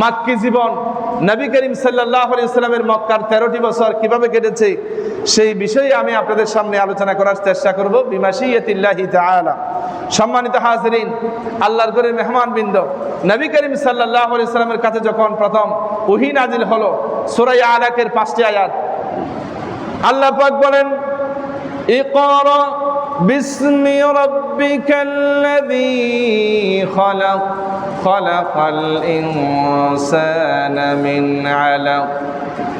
মাক্কি জীবন। নবী করিম সাল্লাহ ইসলামের মক্কার তেরোটি বছর কীভাবে কেটেছে, সেই বিষয়ে আমি আপনাদের সামনে আলোচনা করার চেষ্টা করব। সম্মানিত হাজরিন, আল্লাহর করে মেহমানবৃন্দ, নবী করিম সাল্লাহ ইসলামের কাছে যখন প্রথম উহি নাজিল হলো সুরাই আলাকের পাঁচটি আয়াত, আল্লাহ পাক বলেন, ইকর বিস্মি রব্বিকাল্লাযী খলাক। خلق خلق الإنسان من علق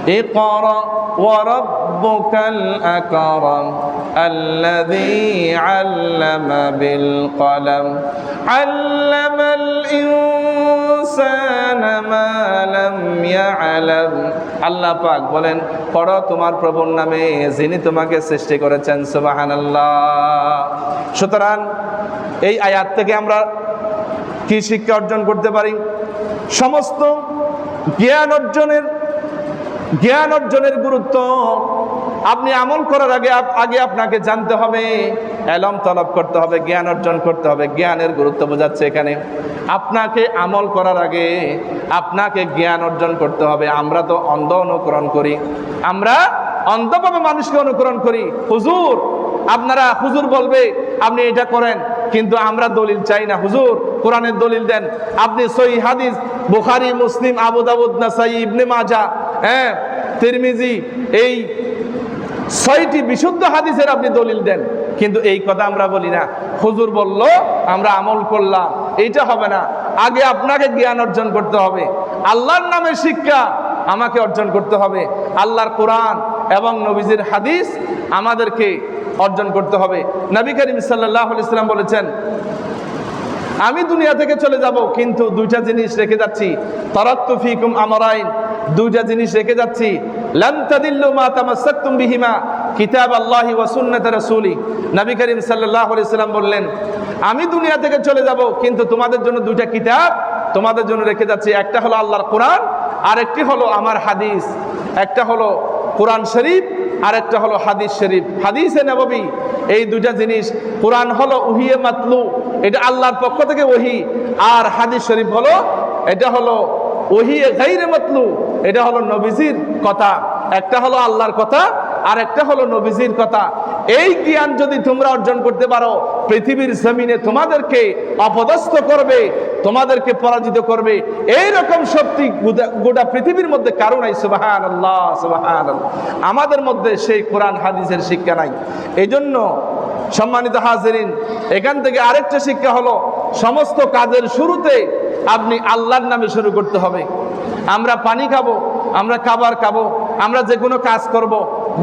اقرأ وربك الأكرم الذي علم بالقلم علم الإنسان ما لم يعلم আল্লাহ পাক বলেন পড়ো তোমার প্রভুর নামে যিনি তোমাকে সৃষ্টি করেছেন সুবহানাল্লাহ সুতরাং এই আয়াত থেকে আমরা কি শিক্ষা অর্জন করতে পারি? সমস্ত জ্ঞান অর্জনের জ্ঞান অর্জনের গুরুত্ব আপনি আমল করার আগে আগে আপনাকে জানতে হবে এলম তলব করতে হবে, জ্ঞান অর্জন করতে হবে, জ্ঞানের গুরুত্ব বোঝাচ্ছে এখানে। আপনাকে আমল করার আগে আপনাকে জ্ঞান অর্জন করতে হবে। আমরা তো অন্ধ অনুকরণ করি। আমরা অন্ধভাবে মানুষকে অনুকরণ করি। হুজুর আপনারা হুজুর বলবে, আপনি এটা করেন। কিন্তু আমরা দলিল চাই না। হুজুর, কোরআনের দলিল দেন। আপনি সই হাদিস, বুখারি, মুসলিম, আবু দাউদ, নাসাই, ইবনে মাজা হ্যাঁ তিরমিজি, এই ছয়টি বিশুদ্ধ হাদিসের আপনি দলিল দেন। কিন্তু এই কথা আমরা বলি না। হুজুর বলল, আমরা আমল করলাম, এইটা হবে না। আগে আপনাকে জ্ঞান অর্জন করতে হবে। আল্লাহর নামে শিক্ষা আমাকে অর্জন করতে হবে। আল্লাহর কোরআন এবং নবীজির হাদিস আমাদেরকে অর্জন করতে হবে। নবী করিম সাল্লাহ ইসলাম বলেছেন, আমি দুনিয়া থেকে চলে যাব, কিন্তু দুইটা জিনিস রেখে যাচ্ছি। তারাক্তু ফিকুম আমরাইন, দুইটা জিনিস রেখে যাচ্ছি। লান তাদিল্লু মা তামাসসাকতুম বিহিমা কিতাব আল্লাহি ওয়া সুন্নাত রাসূলি। নবী করিম সাল্লাল্লাহু আলাইহি বললেন, আমি দুনিয়া থেকে চলে যাব, কিন্তু তোমাদের জন্য দুইটা কিতাব তোমাদের জন্য রেখে যাচ্ছি। একটা হলো আল্লাহর কোরআন আর একটি হলো আমার হাদিস। একটা হলো কোরআন শরীফ আর একটা হলো হাদিস শরীফ। হাদিসে নববী, এই দুইটা জিনিস, কোরআন হলো উহিয়ে মাতলু, এটা আল্লাহর পক্ষ থেকে ওহি, আর হাদিস শরীফ হলো, এটা হলো ওহিয়ে গাইরে মাতলু, এটা হলো নবীজির কথা। একটা হলো আল্লাহর কথা আর একটা হলো নবীজির কথা। এই জ্ঞান যদি তোমরা অর্জন করতে পারো, পৃথিবীর জমিনে তোমাদেরকে অপদস্থ করবে তোমাদেরকে পরাজিত করবে। এইরকম শক্তি গোটা- পৃথিবীর মধ্যে কারও নাই সুবাহান আল্লাহ সুবাহান আমাদের মধ্যে সেই কোরআন হাদিসের শিক্ষা নাই। এই জন্য সম্মানিত হাজরিন, এখান থেকে আরেকটা শিক্ষা হলো, সমস্ত কাজের শুরুতে আপনি আল্লাহর নামে শুরু করতে হবে। আমরা পানি খাব আমরা খাবার খাব, আমরা যে কোনো কাজ করব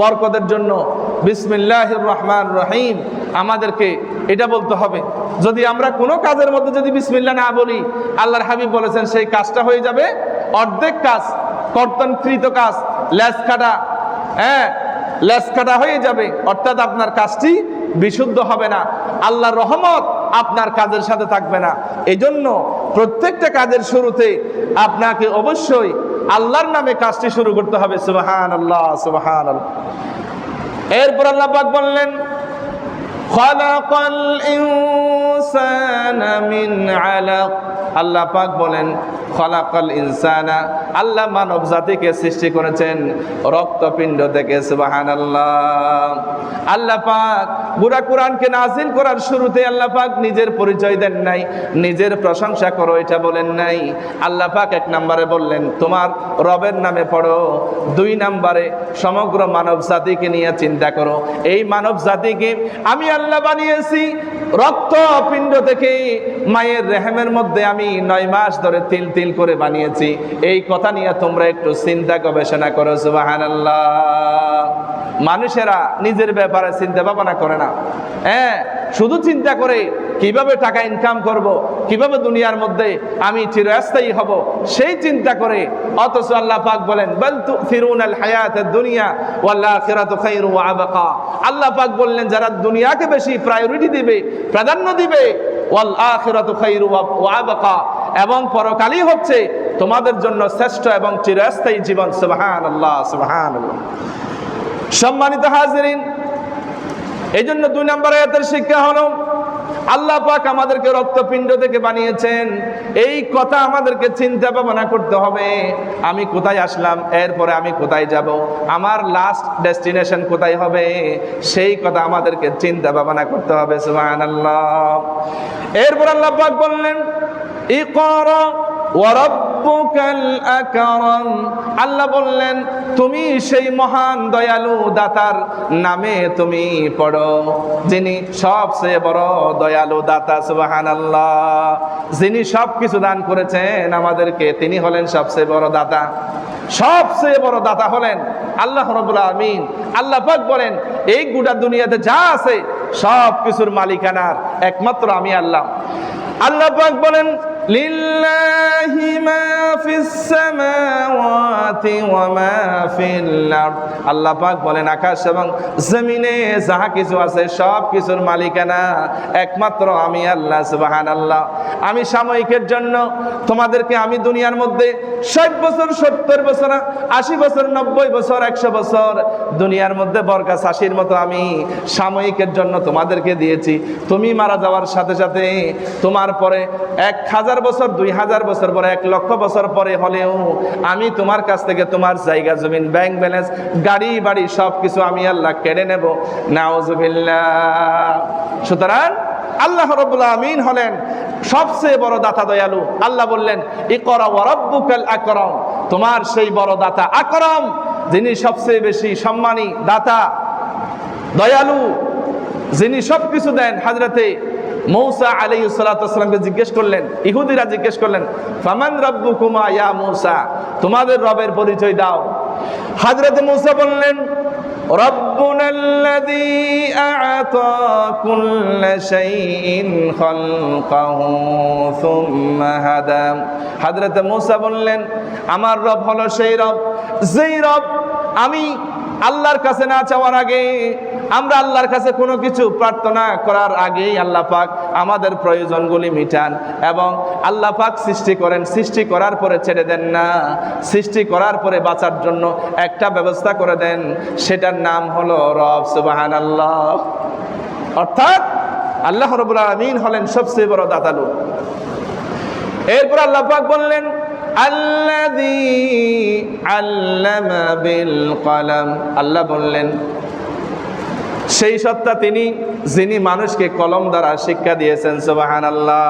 বরকতের জন্য। বিসমিল্লাহ রহমান রহিম আমাদেরকে এটা বলতে হবে, যদি আমরা কোনো কাজের মধ্যে যদি বিসমিল্লা না বলি, আল্লাহর হাবিব বলেছেন, সেই কাজটা হয়ে যাবে। অর্ধেক কাজ, কর্তনকৃত কাজ ল্যাস কাটা হ্যাঁ ল্যাস কাটা হয়ে যাবে। অর্থাৎ আপনার কাজটি বিশুদ্ধ হবে না। আল্লাহর রহমত আপনার কাজের সাথে থাকবে না। এই জন্য প্রত্যেকটা কাজের শুরুতে আপনাকে অবশ্যই আল্লাহর নামে কাজটি শুরু করতে হবে। সুবাহান আল্লাহ সুবাহান আল্লাহ এরপর আল্লাহ পাক বললেন خلق الإنسان من علق আল্লাহ পাক বলেন খলাকাল ইনসানা আল্লাহ মানব জাতিকে সৃষ্টি করেছেন রক্তপিণ্ড থেকে সুবহানাল্লাহ আল্লাহ পাক পুরা কোরআনকে নাজিল করার শুরুতে আল্লাহ পাক নিজের পরিচয় দেন নাই নিজের প্রশংসা করো এটা বলেন নাই আল্লাহ পাক এক নম্বরে বললেন তোমার রবের নামে পড়ো দুই নম্বরে সমগ্র মানব জাতিকে নিয়ে চিন্তা করো এই মানব জাতিকে আমি আল্লাহ বানিয়েছি। রক্ত পিণ্ড থেকে মায়ের রেহেমের মধ্যে আমি নয় মাস ধরে তিল তিল করে বানিয়েছি। এই কথা নিয়ে তোমরা একটু চিন্তা গবেষণা করো সুবাহান মানুষেরা নিজের ব্যাপারে চিন্তা ভাবনা করে না। হ্যাঁ শুধু চিন্তা করে কীভাবে টাকা ইনকাম করব, কীভাবে দুনিয়ার মধ্যে আমি চিরস্থায়ী হব, সেই চিন্তা করে অথচ আল্লাহ পাক বলেন, বল তুফিরুন আল হায়াত দুনিয়া ওয়াল আখিরাতু খায়রু ওয়া আবকা। আল্লাহ পাক বললেন, যারা দুনিয়াকে বেশি প্রায়োরিটি দিবে, প্রাধান্য দিবে, ওয়াল আখিরাতু খায়রু ওয়া আবকা। এবং পরকালই হচ্ছে তোমাদের জন্য শ্রেষ্ঠ এবং চিরস্থায়ী জীবন। সুবহানাল্লাহ সুবহানাল্লাহ। সম্মানিত হাজিরিন এই জন্য দুই নম্বর আয়াতের শিক্ষা হলো, আল্লাহ পাক আমাদেরকে রক্তপিণ্ড থেকে বানিয়েছেন। এই কথা আমাদেরকে চিন্তা ভাবনা করতে হবে, আমি কোথায় আসলাম, এরপরে আমি কোথায় যাব, আমার লাস্ট ডেস্টিনেশন কোথায় হবে, সেই কথা আমাদেরকে চিন্তা ভাবনা করতে হবে, সুবহানাল্লাহ। এরপর আল্লাহ পাক বললেন, ইকরা আল্লাহ বললেন, তুমি সেই মহান দয়ালু দাতার নামে তুমি পড়ো, যিনি সবচেয়ে বড় দয়ালু দাতা, সুবহানাল্লাহ। যিনি সব কিছু দান করেছেন আমাদেরকে, তিনি হলেন সবচেয়ে বড় দাতা। সবচেয়ে বড় দাতা হলেন আল্লাহ রবুল আমিন আল্লাহ পাক বলেন, এই গোটা দুনিয়াতে যা আছে সব কিছুর মালিকানার একমাত্র আমি আল্লাহ। আল্লাহ পাক বলেন লিল্লাহি মা ফিস সামাওয়াতি ওয়া মা ফিল আল্লাহ পাক বলেন, আকাশ এবং জমিনে যাহা কিছু আছে, সব কিছুর মালিকানা একমাত্র আমি আল্লাহ, সুবহানাল্লাহ। আমি সাময়িকের জন্য তোমাদেরকে, আমি দুনিয়ার মধ্যে ষাট বছর, সত্তর বছর, আশি বছর, নব্বই বছর, একশো বছর দুনিয়ার মধ্যে বরকা চাষির মতো আমি সাময়িকের জন্য তোমাদেরকে দিয়েছি। তুমি মারা যাওয়ার সাথে সাথে তোমার পরে এক হাজার বছর, দুই হাজার বছর পরে, এক লক্ষ বছর পরে হলেও আমি তোমার কাছ থেকে তোমার জায়গা, জমিন ব্যাংক ব্যালেন্স গাড়ি, বাড়ি সব কিছু আমি আল্লাহ কেড়ে নেব। নাউজুবিল্লাহ। সুতরাং আল্লাহ রব্বুল আমিন হলেন সবচেয়ে বড় দাতা দয়ালু। আল্লাহ বললেন, ইকরা ওয়ারাব্বুকাল আকরাম। তোমার সেই বড় দাতা আকরম, যিনি সবচেয়ে বেশি সম্মানী দাতা, দয়ালু, যিনি সব কিছু দেন, হাজরাতে মৌসা আলী সালাতামকে জিজ্ঞেস করলেন, ইহুদিরা জিজ্ঞেস করলেন, ফামান রব্বু কুমা ইয়া মৌসা? তোমাদের রবের পরিচয় দাও। হাজরত মৌসা বললেন ربنا الذي أعطى كل شيء خلقه ثم هدى حضرت موسى বললেন, আমার রব হলো সেই রব। যেই রব আমি আল্লাহর কাছে না চাওয়ার আগে আমরা আল্লাহর কাছে কোনো কিছু প্রার্থনা করার আগেই আল্লাহ পাক আমাদের প্রয়োজনগুলি মিটান এবং আল্লাহ পাক সৃষ্টি করেন। সৃষ্টি করার পরে ছেড়ে দেন না। সৃষ্টি করার পরে বাঁচার জন্য একটা ব্যবস্থা করে দেন। সেটার নাম হলো রব সুবাহান আল্লাহ অর্থাৎ আল্লাহ রবুল আলমিন হলেন সবচেয়ে বড় দাতালু। এরপর আল্লাহ পাক বললেন, আল্লাযী আল্লামা বিল কলম। আল্লাহ বললেন সেই সত্তা তিনি, যিনি মানুষকে কলম দ্বারা শিক্ষা দিয়েছেন সুবাহান আল্লাহ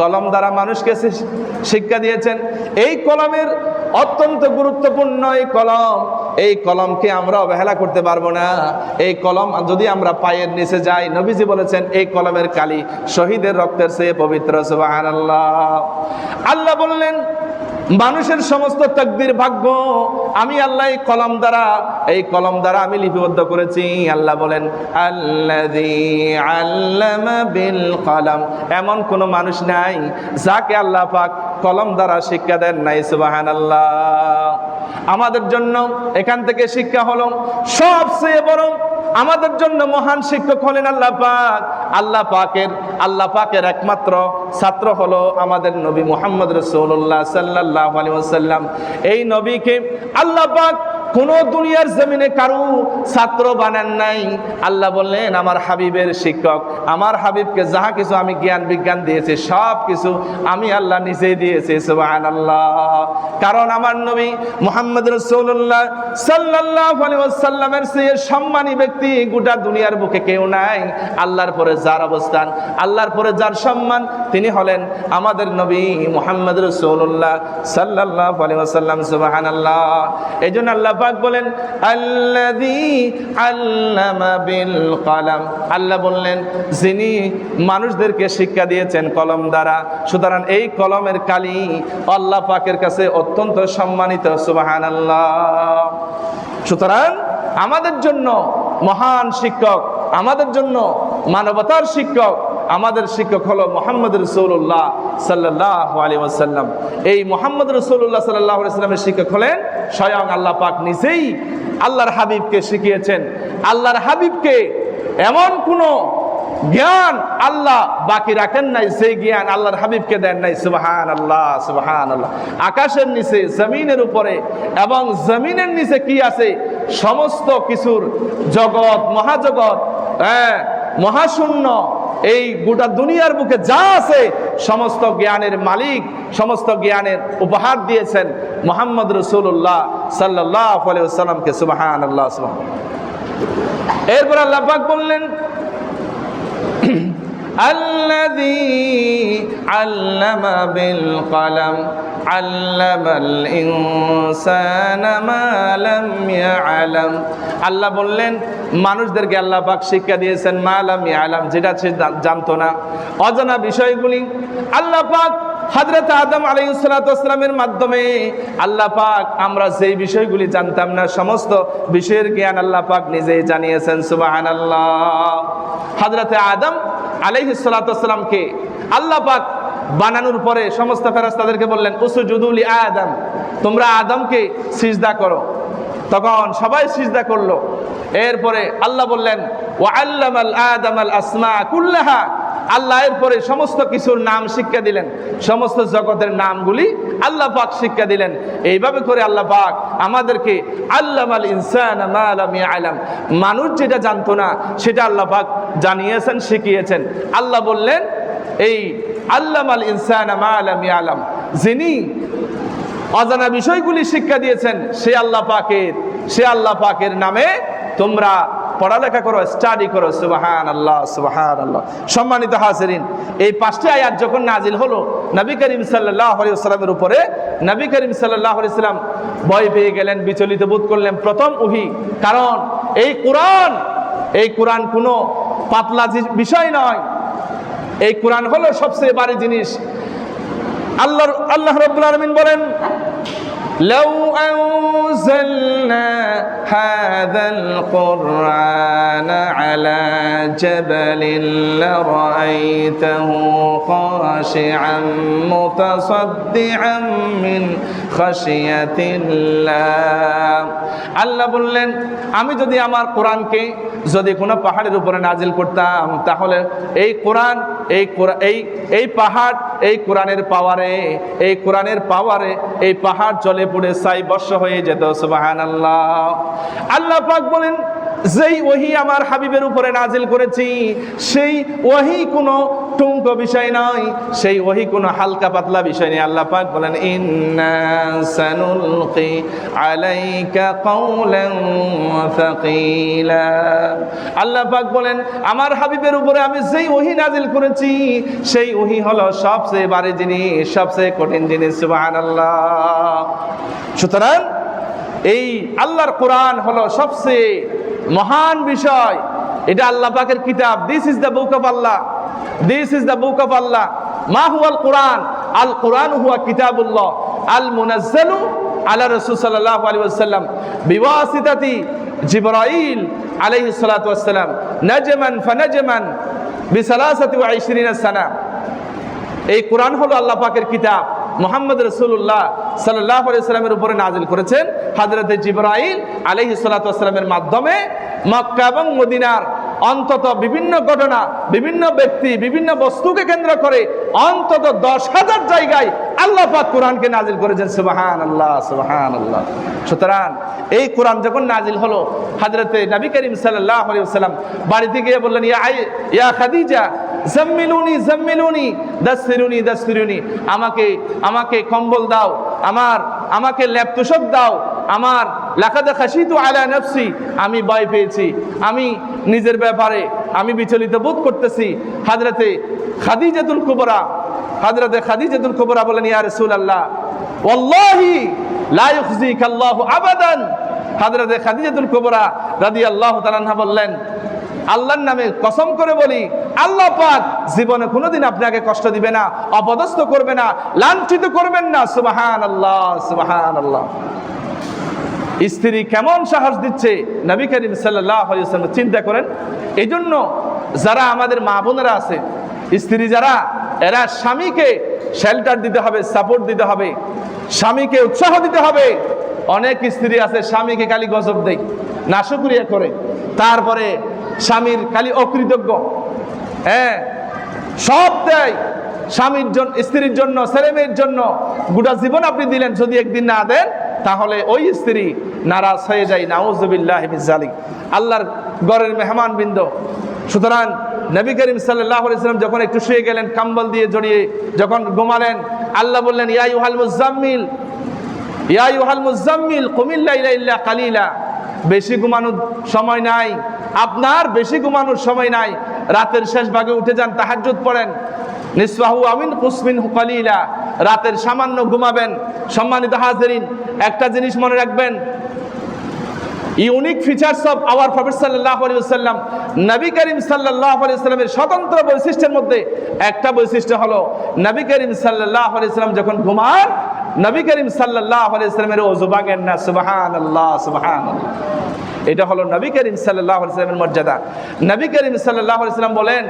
কলম দ্বারা মানুষকে শিক্ষা দিয়েছেন। এই কলমের অত্যন্ত গুরুত্বপূর্ণ এই কলম। এই কলমকে আমরা অবহেলা করতে পারব না। এই কলম যদি আমরা পায়ের নিচে যাই, নবীজি বলেছেন, এই কলমের কালি শহীদের রক্তের চেয়ে পবিত্র সুবাহান আল্লাহ আল্লাহ বললেন মানুষের সমস্ত তকদির ভাগ্য। আমি আল্লাহ কলম দ্বারা, এই কলম দ্বারা আমি লিপিবদ্ধ করেছি। আল্লাহ বলেন আল্লাহ এমন কোনো মানুষ নাই যাকে আল্লাহ পাক কলম দ্বারা শিক্ষা দেন নাই সুবাহান আমাদের জন্য এখান থেকে শিক্ষা হলো সবচেয়ে বড়। আমাদের জন্য মহান শিক্ষক হলেন আল্লাহ পাক। আল্লাহ পাকের আল্লাহ পাকের একমাত্র ছাত্র হলো আমাদের নবী মোহাম্মদ রসৌল্লাহ সাল্লাহ আলী ওসাল্লাম এই নবীকে আল্লাহ পাক কোন দুনিয়ার জমিনে কারু ছাত্র বানান নাই। আল্লাহ বললেন, আমার হাবিবের শিক্ষক, আমার হাবিবকে যাহা কিছু আমি জ্ঞান বিজ্ঞান দিয়েছি, সব কিছু আমি আল্লাহ নিজেই দিয়েছি সুবাহান আল্লাহ কারণ আমার নবী মোহাম্মদ রসৌল্লাহ সাল্লাহ আলী সে সম্মানী ব্যক্তি গোটা দুনিয়ার বুকে কেউ নাই। আল্লাহর পরে যার অবস্থান, আল্লাহর পরে যার সম্মান, তিনি হলেন আমাদের নবী মোহাম্মদ রসৌল্লাহ সাল্লাহ আলী ওসাল্লাম সুবাহান আল্লাহ এই জন্য আল্লাহ পাক বলেন আল্লাহ বললেন, যিনি মানুষদেরকে শিক্ষা দিয়েছেন কলম দ্বারা, সুতরাং এই কলমের কালি আল্লাহ পাকের কাছে অত্যন্ত সম্মানিত সুবাহান সুতরাং আমাদের জন্য মহান শিক্ষক, আমাদের জন্য মানবতার শিক্ষক, আমাদের শিক্ষক হলো মোহাম্মদ রসুল্লাহ সাল্লাহ আলী ওসাল্লাম এই মোহাম্মদ রসুল্লাহ সাল্লাহ সাল্লামের শিক্ষক হলেন স্বয়ং আল্লাহ পাক নিজেই আল্লাহর হাবিবকে শিখিয়েছেন। আল্লাহর হাবিবকে এমন কোনো জ্ঞান আল্লাহ বাকি রাখেন নাই, সেই জ্ঞান আল্লাহর হাবিবকে দেন নাই। সুবাহান আল্লাহ সুবাহান আল্লাহ আকাশের নিচে, জমিনের উপরে এবং জমিনের নিচে কি আছে? সমস্ত কিছুর জগৎ, মহাজগৎ হ্যাঁ মহাশূন্য এই গোটা দুনিয়ার বুকে যা আছে, সমস্ত জ্ঞানের মালিক, সমস্ত জ্ঞানের উপহার দিয়েছেন মোহাম্মদ রসুল্লাহ সাল্লাহ সুবাহান আল্লাহ। এরপর আল্লাহ বললেন الذي علم بالقلم علم الإنسان ما لم يعلم আল্লাহ বললেন মানুষদেরকে আল্লাহ পাক শিক্ষা দিয়েছেন মা লাম ইয়ালাম যেটা সে জা- জানতো না অজানা বিষয়গুলি আল্লাহ পাক হযরত আদম আলাইহিসসালামের মাধ্যমে আল্লাহ পাক আমরা যেই বিষয়গুলি জানতাম না, সমস্ত বিষয়ের জ্ঞান আল্লাহ পাক নিজেই জানিয়েছেন, সুবহানাল্লাহ। হযরত আদম আলাইহিসসালামকে আল্লাহ পাক বানানোর পরে সমস্ত ফেরাজ তাদেরকে বললেন উসুজুদুলি আদম, তোমরা আদমকে সিজদা করো। তখন সবাই সিজদা করল। এরপরে আল্লাহ বললেন, ওয়া আল্লামাল আদামাল আসমা কুল্লাহা। আল্লাহ এরপরে সমস্ত কিছুর নাম শিক্ষা দিলেন। সমস্ত জগতের নামগুলি আল্লাহ পাক শিক্ষা দিলেন। এইভাবে করে আল্লাহ পাক আমাদেরকে আল্লামাল ইনসান মা লাম ইয়ালাম। মানুষ যেটা জানতো না, সেটা আল্লাহ পাক জানিয়েছেন, শিখিয়েছেন। আল্লাহ বললেন, এই আল্লাহ আল ইনসান মা লাম ইয়ালাম, যিনি অজানা বিষয়গুলি শিক্ষা দিয়েছেন, সে আল্লাহ পাকের, সে আল্লাহ পাকের নামে তোমরা পড়ালেখা করো স্টাডি করো সুবাহান আল্লাহ সুবাহান আল্লাহ সম্মানিত হাজরিন, এই পাঁচটি আয়াত যখন নাজিল হলো, নবী করিম সাল্লাহ সাল্লামের উপরে, নবী করিম সাল্লাহ সাল্লাম ভয় পেয়ে গেলেন, বিচলিত বোধ করলেন, প্রথম উহি। কারণ এই কোরআন এই কোরআন কোনো পাতলা বিষয় নয়। এই কোরআন হলো সবচেয়ে বাড়ি জিনিস। আল্লাহ আল্লাহ রব্বুল আলমিন বলেন لو أنزلنا هذا القرآن على جبل لرأيته خاشعا متصدعا من خشية الله আল্লাহ বললেন আমি যদি আমার কোরআনকে যদি কোনো পাহাড়ের উপরে নাজিল করতাম তাহলে এই কোরআন এই এই এই পাহাড়, এই কোরআনের পাওয়ারে, এই কোরআনের পাওয়ারে এই পাহাড় জলে পড়ে সাই বর্ষ হয়ে যেত সুবাহান আল্লাহ আল্লাহ পাক বলেন, যেই ওহি আমার হাবিবের উপরে নাজিল করেছি, সেই ওহি কোনো টুঙ্ক বিষয় নয় সেই ওহি কোনো হালকা পাতলা বিষয় নেই। আল্লাহ পাক বলেন, ইন্না সানুলকি আলাইকা কাউলান আল্লাহ পাক বলেন, আমার হাবিবের উপরে আমি যেই ওহি নাজিল করেছি সেই উহি হলো সবচেয়ে বাড়ি জিনিস সবচেয়ে কঠিন জিনিস সুবহানাল্লাহ। সুতরাং এই আল্লাহর কোরআন হলো সবচেয়ে মহান বিষয়। এটা আল্লাহ পাকের কিতাব। This is the book of Allah this is the book of Allah মা হুয়াল কোরআন? আল কোরআন হুয়া কিতাবুল্লাহ। আল মুনাজ্জালু আলা রাসূল সাল্লাল্লাহু আলাইহি ওয়াসাল্লাম। বিওয়াসিতাতি জিবরাইল আলাইহিস সালাতু ওয়াসসালাম নাজমান ফানাজমান বিসালাসাতি ওয়া 20 সানা। এই কোরআন হলো আল্লাহ পাকের কিতাব। মোহাম্মদ রসুল্লাহ সাল্লাহ আলাইসালামের উপরে নাজিল করেছেন। হাজরত জিব্রাইল আলহি সাল্লামের মাধ্যমে মক্কা এবং মদিনার অন্তত বিভিন্ন ঘটনা, বিভিন্ন ব্যক্তি, বিভিন্ন বস্তুকে কেন্দ্র করে অন্তত দশ হাজার জায়গায় আল্লাহ পাক কোরআনকে নাজিল করেছেন সুবাহান আল্লাহ সুবাহান আল্লাহ সুতরাং এই কোরআন যখন নাজিল হলো হাজরতে নবী করিম সাল্লাহ সাল্লাম বাড়িতে গিয়ে বললেন, ইয়া ইয়া খাদিজা, জাম্মিলুনি জাম্মিলুনি দাসিরুনি দাসিরুনি আমাকে আমাকে কম্বল দাও, আমার, আমাকে ল্যাপ দাও আমার লাকাদা খাসিতু আলা নফসি, আমি ভয় পেয়েছি, আমি নিজের ব্যাপারে আমি বিচলিত বোধ করতেছি। হাজরতে খাদিজাতুল কুবরা, হাজরতে খাদিজাতুল কুবরা বলেন, ইয়া রাসূলুল্লাহ, ওয়াল্লাহি লা ইউখজিকা আল্লাহু আবাদান। হাজরতে খাদিজাতুল কুবরা রাদিয়াল্লাহু তাআলা বললেন, আল্লাহর নামে কসম করে বলি, আল্লাহ পাক জীবনে কোনোদিন আপনাকে কষ্ট দিবে না, অপদস্থ করবে না, লাঞ্ছিত করবেন না। সুবাহান আল্লাহ সুবাহান আল্লাহ স্ত্রী কেমন সাহস দিচ্ছে? নবী করিম আলিয়াল্লাম চিন্তা করেন এই জন্য যারা আমাদের মা বোনেরা আছে, স্ত্রী যারা, এরা স্বামীকে শেল্টার দিতে হবে সাপোর্ট দিতে হবে, স্বামীকে উৎসাহ দিতে হবে। অনেক স্ত্রী আছে, স্বামীকে খালি গজব দেয়, নাশকুরিয়া করে, তারপরে স্বামীর খালি অকৃতজ্ঞ হ্যাঁ সব দেয়, স্বামীর জন্য স্ত্রীর জন্য ছেলে মেয়ের জন্য। গোটা জীবন আপনি দিলেন, যদি একদিন না দেন তাহলে ওই স্ত্রী নারাজ হয়ে যায়, নাউজুবিল্লাহ জালিক আল্লাহর গড়ের মেহমান বৃন্দ সুতরাং নবী করিম সাল্লাহ আলাইসাল্লাম যখন একটু শুয়ে গেলেন, কম্বল দিয়ে জড়িয়ে যখন ঘুমালেন, আল্লাহ বললেন, ইয়া ইউহাল মুজাম্মিল, ইয়া ইউহাল মুজাম্মিল কুমিল্লা ইলা কালিলা। বেশি ঘুমানোর সময় নাই, আপনার বেশি ঘুমানোর সময় নাই। রাতের শেষ ভাগে উঠে যান, তাহাজ্জুদ পড়েন। আমিন কুসমিন রাতের সামান্য ঘুমাবেন, সম্মানিত হাজরিন, একটা জিনিস মনে রাখবেন। Unique features of our prophet সাল্লাহ আলাইসাল্লাম নবী করিম সাল্লাহ আলাইসাল্লামের স্বতন্ত্র বৈশিষ্ট্যের মধ্যে একটা বৈশিষ্ট্য হলো, নবী করিম সাল্লাহ আলাইসাল্লাম যখন ঘুমান, নবী করিম সাল্লাহ আলাইসাল্লামের ওজু ভাঙেন না সুবাহান আল্লাহ সুবাহান এটা হলো নবী করিম সাল্লাহ আলাইসাল্লামের মর্যাদা। নবী করিম সাল্লাহ আলাইসাল্লাম বলেন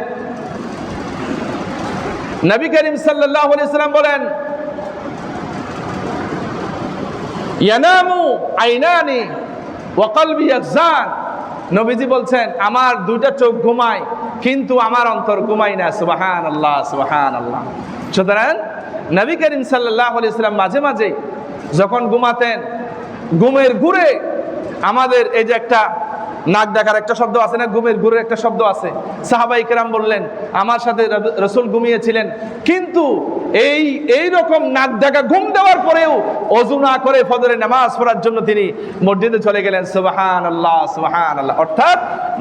নবী করিম সাল্লাহ আলাইসাল্লাম বলেন, ইয়ানামু আইনানি ওয়াকালবি ইয়াকজান নবীজি বলছেন, আমার দুইটা চোখ ঘুমায়, কিন্তু আমার অন্তর ঘুমায় না। সুবাহান আল্লাহ সুবাহান আল্লাহ সুতরাং নবী করিম সাল্লাহ আলাইসাল্লাম মাঝে মাঝে যখন ঘুমাতেন, ঘুমের ঘুরে আমাদের এই যে একটা নাক ডাকার একটা শব্দ আছে না? ঘুমের ঘুরের একটা শব্দ আছে। সাহাবাই কেরাম বললেন, আমার সাথে রসুল ঘুমিয়েছিলেন। কিন্তু এই এই রকম নাক ডাকা ঘুম দেওয়ার পরেও অজু না করে ফজরে নামাজ পড়ার জন্য তিনি মসজিদে চলে গেলেন। সুবাহান আল্লাহ সুবাহান আল্লাহ অর্থাৎ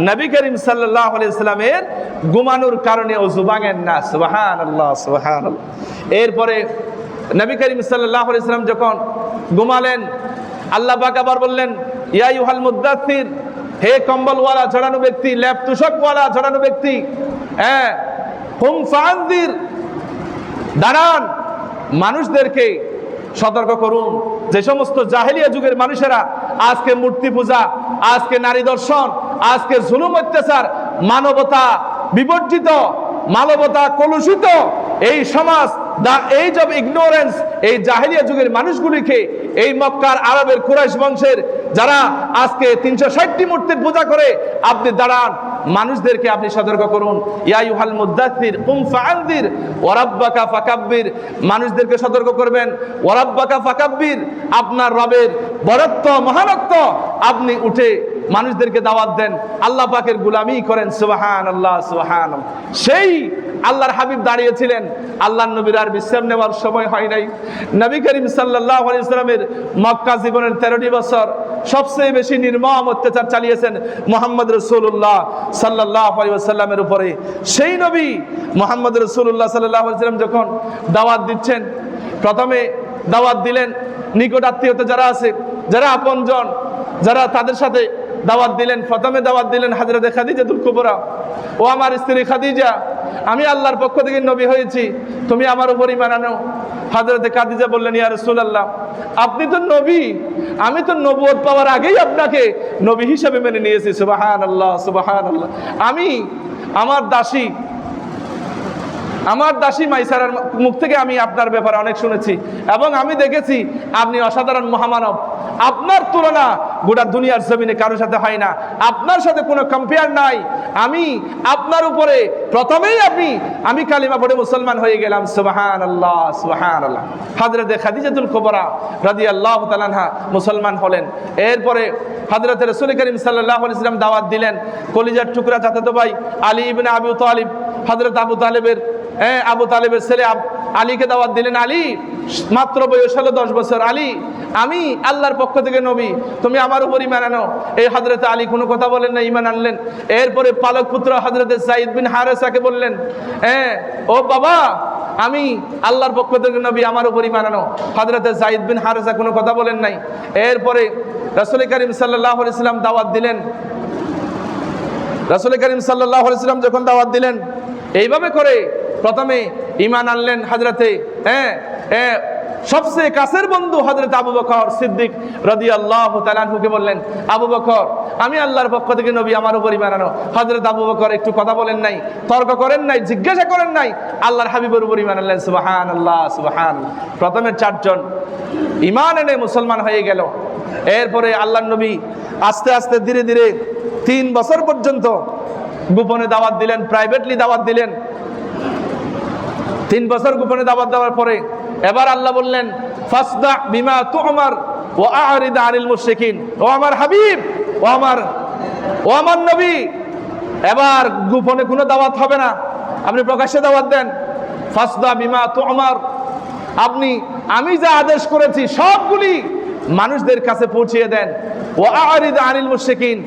নবী করিম সাল্লাহ ইসলামের ঘুমানোর কারণে অজু ভাঙেন না। সুবাহান আল্লাহ সুবাহান এরপরে নবী করিম সাল্লাহ ইসলাম যখন ঘুমালেন, আল্লাহ পাক আবার বললেন, ইয়া ইউহাল মুদাসির হে কম্বলওয়ালা, ছড়ানো ব্যক্তি ল্যাপ তুষকওয়ালা, ছড়ানো ব্যক্তি হ্যাঁ দাঁড়ান মানুষদেরকে সতর্ক করুন। যে সমস্ত জাহেলিয়া যুগের মানুষেরা আজকে মূর্তি পূজা, আজকে নারী দর্শন, আজকে জুলুম অত্যাচার, মানবতা বিবর্জিত, মানবতা কলুষিত, এই সমাজ দা এজ অফ ইগনোরেন্স এই জাহেলিয়া যুগের মানুষগুলিকে এই মক্কার আরবের কুরাইশ বংশের যারা আজকে তিনশো ষাটটি মূর্তির পূজা করে, আপনি দাঁড়ান, মানুষদেরকে আপনি সতর্ক করুন। ইয়া ইউহাল মুদাসসির, কুম ফাআনদির ওয়ারাব্বাকা ফাকাব্বির। মানুষদেরকে সতর্ক করবেন ওয়ারাব্বাকা ফাকাব্বির। আপনার রবের বরত্ব মহানত্ব আপনি উঠে মানুষদেরকে দাওয়াত দেন, আল্লাহ পাকের গুলামি করেন সুবাহান আল্লাহ সুবাহান সেই আল্লাহর হাবিব দাঁড়িয়েছিলেন আল্লাহ নবীর আর বিশ্রাম নেওয়ার সময় হয় নাই। নবী করিম সাল্লাহ ইসলামের মক্কা জীবনের তেরোটি বছর সবচেয়ে বেশি নির্মম অত্যাচার চালিয়েছেন মোহাম্মদ রসুল্লাহ সাল্লাহ সাল্লামের উপরে। সেই নবী মোহাম্মদ রসুল্লাহ সাল্লাহ সাল্লাম যখন দাওয়াত দিচ্ছেন, প্রথমে দাওয়াত দিলেন, নিকট আত্মীয়তা যারা আছে, যারা আপনজন, যারা তাদের সাথে দাওয়াত দিলেন, প্রথমে দাওয়াত দিলেন হাজরা হাজরতে খাদিজাতুল কুবরা। ও আমার স্ত্রী খাদিজা, আমি আল্লাহর পক্ষ থেকে নবী হয়েছি, তুমি আমার উপর ইমান আনো। হাজরতে খাদিজা বললেন, ইয়া রাসূলুল্লাহ, আপনি তো নবী, আমি তো নবুয়ত পাওয়ার আগেই আপনাকে নবী হিসেবে মেনে নিয়েছি। সুবহানাল্লাহ সুবহানাল্লাহ। আমি আমার দাসী আমার দাসী মাইসারার মুখ থেকে আমি আপনার ব্যাপারে অনেক শুনেছি এবং আমি দেখেছি আপনি অসাধারণ মহামানব। আপনার তুলনা গোটা দুনিয়ার জমিনে কারোর সাথে হয় না। আপনার সাথে কোনো কম্পেয়ার নাই। আমি আপনার উপরে প্রথমেই আপনি আমি কালিমা পড়ে মুসলমান হয়ে গেলাম। সুবাহান আল্লাহ সুবাহান আল্লাহ হাজরতে খাদিজাতুল কোবরা রাদি আল্লাহ তালানহা মুসলমান হলেন। এরপরে হাজরত রসুল করিম সাল্লাহ ইসলাম দাওয়াত দিলেন। কলিজার টুকরা চাচাতো ভাই আলী ইবিন আবু তালিব হজরত আবু তালেবের হ্যাঁ আবু তালেবের ছেলে আলীকে দাওয়াত দিলেন আলী। মাত্র বয়স হলো দশ বছর। আলী, আমি আল্লাহর পক্ষ থেকে নবী, তুমি আমার উপর ইমান আনো। এই হজরত আলী কোনো কথা বলেন না ইমান আনলেন। এরপরে পালক পুত্র হজরত সাইদ বিন হারেসাকে বললেন হ্যাঁ ও বাবা, আমি আল্লাহর পক্ষ থেকে নবী, আমার উপর ইমান আনো। হজরত সাইদ বিন হারেসা কোনো কথা বলেন নাই। এরপরে রসুল করিম সাল্লাহ ইসলাম দাওয়াত দিলেন। রাসুল করিম সাল্লাহ ইসলাম যখন দাওয়াত দিলেন, এইভাবে করে প্রথমে ইমান আনলেন হাজরাতে হ্যাঁ হ্যাঁ সবচেয়ে কাছের বন্ধু হজরত আবু বকর সিদ্দিক রদি আল্লাহ তালানহুকে বললেন, আবু বকর, আমি আল্লাহর পক্ষ থেকে নবী আমার উপর ইমান আনো। হজরত আবু বকর একটু কথা বলেন নাই, তর্ক করেন নাই, জিজ্ঞাসা করেন নাই, আল্লাহর হাবিবের ইমান আনলেন সুবাহান আল্লাহ সুবাহান। প্রথমে চারজন ইমান এনে মুসলমান হয়ে গেল। এরপরে আল্লাহ নবী আস্তে আস্তে ধীরে ধীরে তিন বছর পর্যন্ত গোপনে দাওয়াত দিলেন প্রাইভেটলি দাওয়াত দিলেন। তিন বছর গোপনে দাওয়াত দেওয়ার পরে এবার আল্লাহ বললেন, ফাসদা বিমা তুমার ও আরিদ আনিল মুশরিকিন। ও আমার হাবিব, ও আমার ও আমার নবী, এবার গোপনে কোনো দাওয়াত হবে না। আপনি প্রকাশ্যে দাওয়াত দেন, ফাসদা বিমা তো আমার আপনি, আমি যা আদেশ করেছি সবগুলি মানুষদের কাছে পৌঁছিয়ে দেন। ও আরিদ আনিল মুশরিকিন।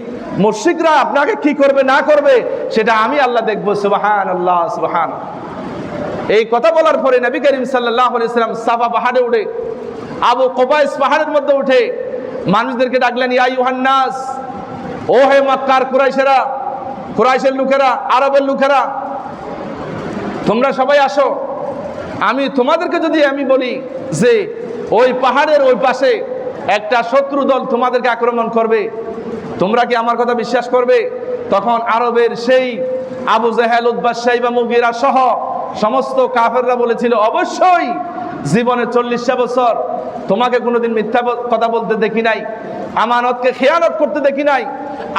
মুশরিকরা আপনাকে কি করবে, না করবে, সেটা আমি আল্লাহ দেখব। সুবহান আল্লাহ সুবহান। এই কথা বলার পরে নবী করিম আলাইসাল্লাম সাফা পাহাড়ে উঠে, আবু কোবাইস পাহাড়ের মধ্যে উঠে মানুষদেরকে ডাকলেন, ইয়া ইউহান্নাস, ও হে মক্কার কুরাইশেরা, কুরাইশের লোকেরা, আরবের লোকেরা, তোমরা সবাই আসো। আমি তোমাদেরকে যদি আমি বলি যে ওই পাহাড়ের ওই পাশে একটা শত্রু দল তোমাদেরকে আক্রমণ করবে, তোমরা কি আমার কথা বিশ্বাস করবে? তখন আরবের সেই আবু জাহেল উদ্বাসাই বা মুগিরা সহ সমস্ত কাফেররা বলেছিল, অবশ্যই জীবনে চল্লিশটা বছর তোমাকে কোনোদিন মিথ্যা কথা বলতে দেখি নাই, আমানতকে খেয়ানত করতে দেখি নাই।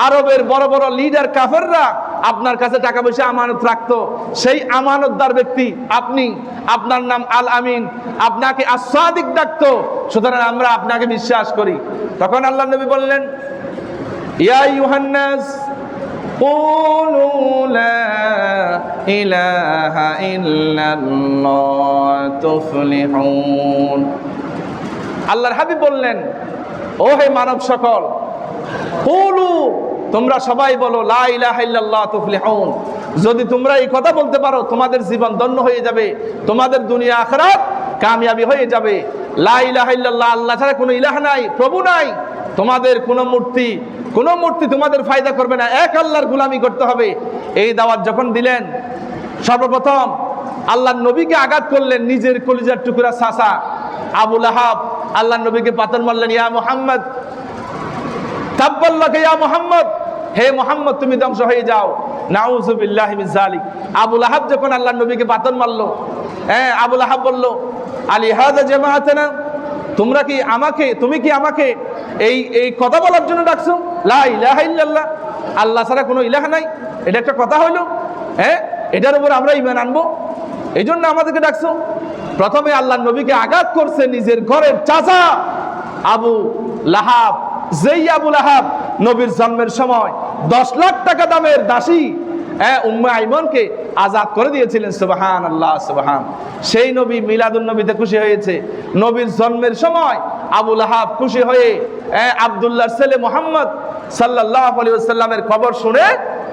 আরবের বড় বড় লিডার কাফেররা আপনার কাছে টাকা পয়সা আমানত রাখতো। সেই আমানতদার ব্যক্তি আপনি, আপনার নাম আল আমিন, আপনাকে আসাদিক ডাকতো। সুতরাং আমরা আপনাকে বিশ্বাস করি। তখন আল্লাহ নবী বললেন, ইয়া ইউহান্নাস قولوا لا إله إلا الله تفلحون আল্লাহর হাবিব বললেন ও হে মানব সকল কুলু তোমরা সবাই বলো লা ইলাহা ইল্লাল্লাহ তুফলিহুন যদি তোমরা এই কথা বলতে পারো তোমাদের জীবন ধন্য হয়ে যাবে তোমাদের দুনিয়া আখরাত কামিয়াবি হয়ে যাবে লা ইলাহা ইল্লাল্লাহ আল্লাহ ছাড়া কোনো ইলাহ নাই প্রভু নাই তোমাদের কোনো মূর্তি কোনো মূর্তি তোমাদের ফায়দা করবে না। এক আল্লাহর গুলামি করতে হবে। এই দাওয়াত যখন দিলেন, সর্বপ্রথম আল্লাহ নবীকে আঘাত করলেন নিজের কলিজার টুকরা সাসা। আবুল আহাব আল্লাহ নবীকে পাতন মারলেন, ইয়া মোহাম্মদ, তাব্বাল্লাকে, ইয়া মোহাম্মদ, হে মোহাম্মদ, তুমি ধ্বংস হয়ে যাও। নাউজুবিল্লাহি মিন জালিক আবুল আহাব যখন আল্লাহ নবীকে পাতন মারলো হ্যাঁ আবুল আহাব বলল, আলী হাজা জামাআতানা তোমরা কি আমাকে, তুমি কি আমাকে এই এই কথা বলার জন্য ডাকছো? লা ইল্লাল্লাহ। আল্লাহ ছাড়া কোনো ইলাহা নাই। এটা একটা কথা হইল। হ্যাঁ? এটার উপর আমরা ইমান আনব। এই জন্য আমাদেরকে ডাকছো। প্রথমে আল্লাহ নবীকে আঘাত করছে নিজের ঘরের চাচা আবু লাহাব, যেই আবু লাহাব নবীর জন্মের সময় দশ লাখ টাকা দামের দাসী হ্যাঁ উম্মে আইমনকে আজাদ করে দিয়েছিলেন সুবাহান আল্লাহ সুবাহান। সেই নবী মিলাদুল নবীতে খুশি হয়েছে। নবীর জন্মের সময় আবুল লাহাব খুশি হয়ে আবদুল্লাহর ছেলে মোহাম্মদ সাল্লাহ আলী সাল্লামের খবর শুনে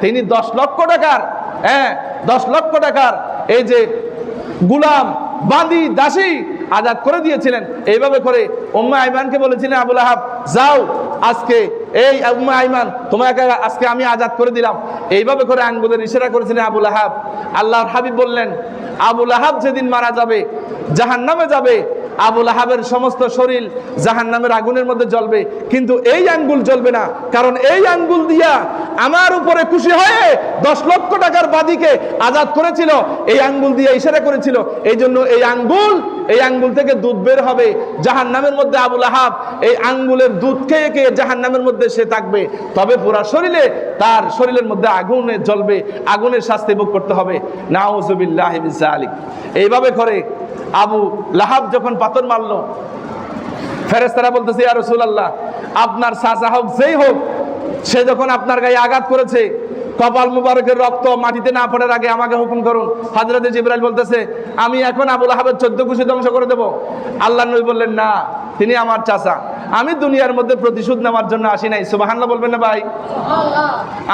তিনি দশ লক্ষ টাকার হ্যাঁ দশ লক্ষ টাকার এই যে গুলাম বান্দি দাসী আজাদ করে দিয়েছিলেন। এইভাবে করে উম্মা আইমানকে বলেছিলেন আবুল আহাব যাও, আজকে এই উম্মা আইমান, তোমাকে আজকে আমি আজাদ করে দিলাম। এইভাবে করে আঙ্গুলের ইশারা করেছিলেন আবুল আহাব। আল্লাহর হাবিব বললেন, আবুল আহাব যেদিন মারা যাবে জাহান নামে যাবে আবুল আহাবের সমস্ত শরীর জাহান নামের আগুনের মধ্যে জ্বলবে। কিন্তু এই আঙ্গুল জ্বলবে না। কারণ এই আঙ্গুল দিয়া আমার উপরে খুশি হয়ে দশ লক্ষ টাকার বাদীকে আজাদ করেছিল। এই আঙ্গুল দিয়ে ইশারা করেছিল। এই জন্য এই আঙ্গুল এই আঙ্গুল থেকে দুধ বের হবে। জাহান নামের মধ্যে আবুল আহাব এই আঙ্গুলের দুধ খেয়ে খেয়ে জাহান নামের মধ্যে সে থাকবে। তবে পুরা শরীরে তার শরীরের মধ্যে আগুনে জ্বলবে। আগুনের শাস্তি ভোগ করতে হবে। নাউজুবিল্লাহ আলিক এইভাবে করে আবু লাহাব যখন পাথর মারলো ফেরেস্তারা বলতেছে, ইয়া আল্লাহ আপনার চাচা হোক, যেই হোক, সে যখন আপনার গায়ে আঘাত করেছে কপাল মুবারকের রক্ত মাটিতে না পড়ার আগে আমাকে হুকুম করুন। হযরতে জিবরাইল বলতেছে আমি এখন আবুল আহাবের চোদ্দ কুশি ধ্বংস করে দেব। আল্লাহ নবী বললেন না তিনি আমার চাচা। আমি দুনিয়ার মধ্যে প্রতিশোধ নেওয়ার জন্য আসি নাই। সুবহানাল্লাহ বলবেন না ভাই?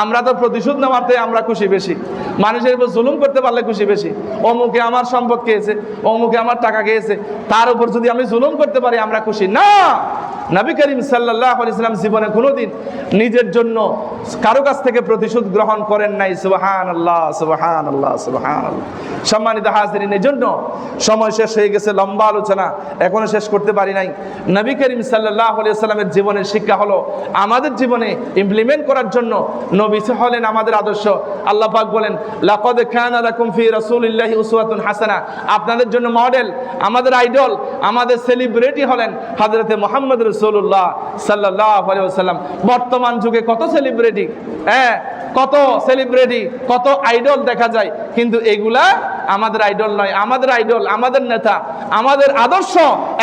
আমরা তো প্রতিশোধ নেওয়াতে আমরা খুশি বেশি। মানুষের উপর জুলুম করতে পারলে খুশি বেশি। অমুকে আমার সম্পদ খেয়েছে অমুকে আমার টাকা খেয়েছে। তার উপর যদি আমি জুলুম করতে পারি আমরা খুশি। না! নবী করিম সাল্লাহ ইসলাম জীবনে কোনোদিন নিজের জন্য কারও কাছ থেকে প্রতিশোধ গ্রহণ করেন নাই সুবাহান আল্লাহ সুবাহান আল্লাহ সুবাহান সম্মানিত হাজরিন এই জন্য সময় শেষ হয়ে গেছে, লম্বা আলোচনা এখনও শেষ করতে পারি নাই। নবী করিম সাল্লাহ সাল্লামের জীবনের শিক্ষা হলো আমাদের জীবনে ইমপ্লিমেন্ট করার জন্য নবী হলেন আমাদের আদর্শ। আল্লাহ পাক বলেন, লাকাদ কানা লাকুম ফি রাসূলিল্লাহি উসওয়াতুন হাসানা। আপনাদের জন্য মডেল আমাদের আইডল আমাদের সেলিব্রিটি হলেন হযরতে মুহাম্মদ রাসূলুল্লাহ সাল্লাল্লাহু আলাইহি ওয়াসাল্লাম। বর্তমান যুগে কত সেলিব্রিটি হ্যাঁ কত সেলিব্রিটি কত আইডল দেখা যায়। কিন্তু এগুলা আমাদের আইডল নয়। আমাদের আইডল আমাদের নেতা, আমাদের আদর্শ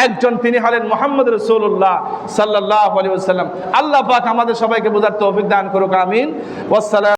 একজন তিনি হলেন মোহাম্মদ রসুল্লাহ সাল্লাহ আলী আল্লাহ পাক আমাদের সবাইকে বোঝার তৌফিক দান করুক, আমিন। ওয়াসালাম